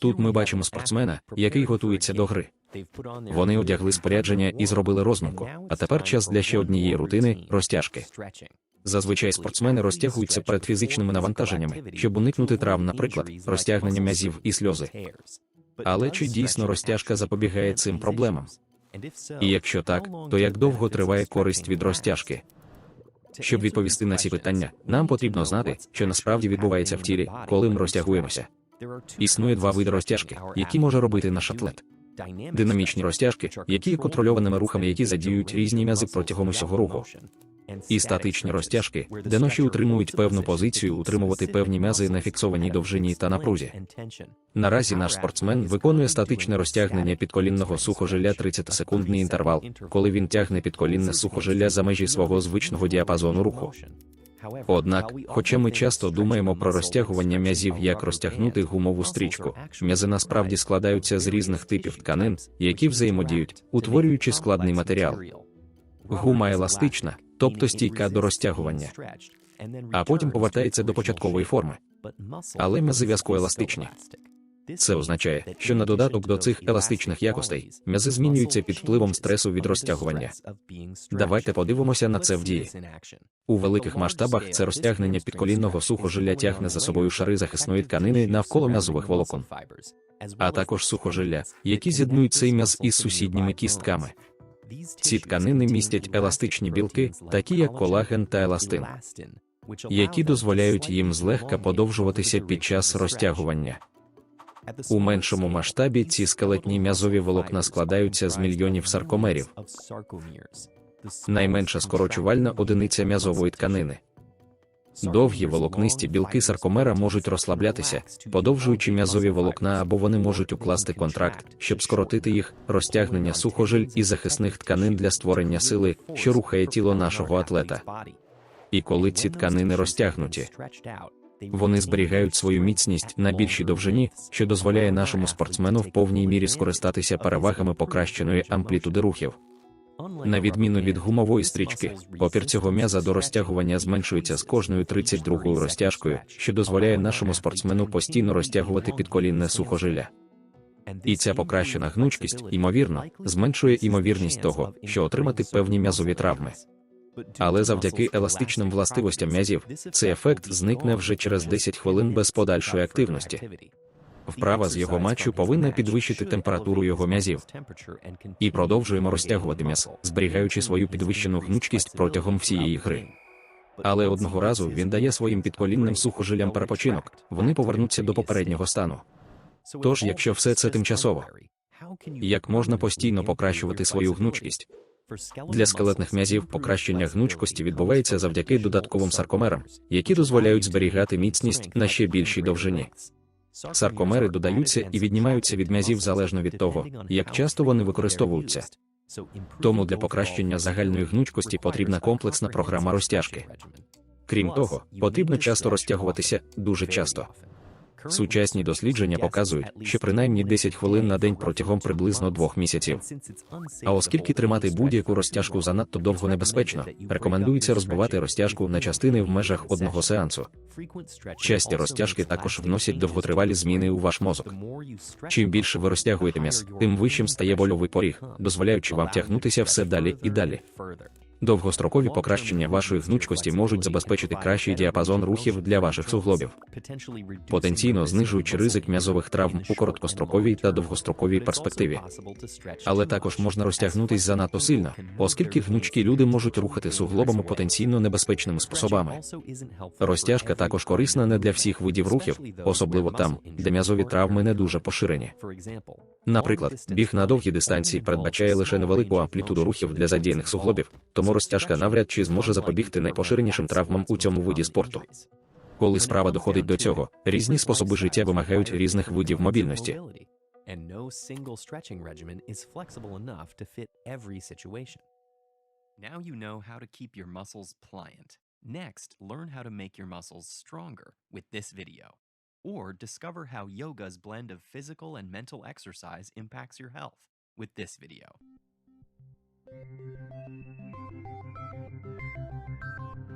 Тут ми бачимо спортсмена, який готується до гри. Вони одягли спорядження і зробили розминку. А тепер час для ще однієї рутини розтяжки. Зазвичай спортсмени розтягуються перед фізичними навантаженнями, щоб уникнути травм, наприклад, розтягнення м'язів і сльози. Але чи дійсно розтяжка запобігає цим проблемам? І якщо так, то як довго триває користь від розтяжки? Щоб відповісти на ці питання, нам потрібно знати, що насправді відбувається в тілі, коли ми розтягуємося. Існує два види розтяжки, які може робити наш атлет. Динамічні розтяжки, які є контрольованими рухами, які задіюють різні м'язи протягом усього руху. І статичні розтяжки, де ноші утримують певну позицію, утримувати певні м'язи на фіксованій довжині та напрузі. Наразі наш спортсмен виконує статичне розтягнення підколінного сухожилля 30-секундний інтервал, коли він тягне підколінне сухожилля за межі свого звичного діапазону руху. Однак, хоча ми часто думаємо про розтягування м'язів як розтягнути гумову стрічку, м'язи насправді складаються з різних типів тканин, які взаємодіють, утворюючи складний матеріал. Гума еластична, тобто стійка до розтягування, а потім повертається до початкової форми. Але м'язи в'язкоеластичні. Це означає, що на додаток до цих еластичних якостей м'язи змінюються під впливом стресу від розтягування. Давайте подивимося на це в дії. У великих масштабах це розтягнення підколінного сухожилля тягне за собою шари захисної тканини навколо м'язових волокон, а також сухожилля, які з'єднують цей м'яз із сусідніми кістками. Ці тканини містять еластичні білки, такі як колаген та еластин, які дозволяють їм злегка подовжуватися під час розтягування. У меншому масштабі ці скелетні м'язові волокна складаються з мільйонів саркомерів, найменша скорочувальна одиниця м'язової тканини. Довгі волокнисті білки саркомера можуть розслаблятися, подовжуючи м'язові волокна, або вони можуть укласти контракт, щоб скоротити їх, розтягнення сухожиль і захисних тканин для створення сили, що рухає тіло нашого атлета. І коли ці тканини розтягнуті, вони зберігають свою міцність на більшій довжині, що дозволяє нашому спортсмену в повній мірі скористатися перевагами покращеної амплітуди рухів. На відміну від гумової стрічки, опір цього м'яза до розтягування зменшується з кожною 32-ю розтяжкою, що дозволяє нашому спортсмену постійно розтягувати підколінне сухожилля. І ця покращена гнучкість, ймовірно, зменшує ймовірність того, що отримати певні м'язові травми. Але завдяки еластичним властивостям м'язів цей ефект зникне вже через 10 хвилин без подальшої активності. Вправа з його матчу повинна підвищити температуру його м'язів. І продовжуємо розтягувати м'яз, зберігаючи свою підвищену гнучкість протягом всієї гри. Але одного разу він дає своїм підколінним сухожилям перепочинок, вони повернуться до попереднього стану. Тож, якщо все це тимчасово, як можна постійно покращувати свою гнучкість? Для скелетних м'язів покращення гнучкості відбувається завдяки додатковим саркомерам, які дозволяють зберігати міцність на ще більшій довжині. Саркомери додаються і віднімаються від м'язів залежно від того, як часто вони використовуються. Тому для покращення загальної гнучкості потрібна комплексна програма розтяжки. Крім того, потрібно часто розтягуватися дуже часто. Сучасні дослідження показують, що принаймні 10 хвилин на день протягом приблизно двох місяців. А оскільки тримати будь-яку розтяжку занадто довго небезпечно, рекомендується розбивати розтяжку на частини в межах одного сеансу. Часті розтяжки також вносять довготривалі зміни у ваш мозок. Чим більше ви розтягуєте м'яз, тим вищим стає больовий поріг, дозволяючи вам тягнутися все далі і далі. Довгострокові покращення вашої гнучкості можуть забезпечити кращий діапазон рухів для ваших суглобів, потенційно знижуючи ризик м'язових травм у короткостроковій та довгостроковій перспективі. Але також можна розтягнутись занадто сильно, оскільки гнучкі люди можуть рухати суглобами потенційно небезпечними способами. Розтяжка також корисна не для всіх видів рухів, особливо там, де м'язові травми не дуже поширені. Наприклад, біг на довгі дистанції передбачає лише невелику амплітуду рухів для задіяних суглобів, тому розтяжка навряд чи зможе запобігти найпоширенішим травмам у цьому виді спорту. Коли справа доходить до цього, різні способи життя вимагають різних видів мобільності. Now you know how to keep your muscles pliant. Next, learn how to make your muscles stronger with this video. Or discover how yoga's blend of physical and mental exercise impacts your health with this video. Thank you.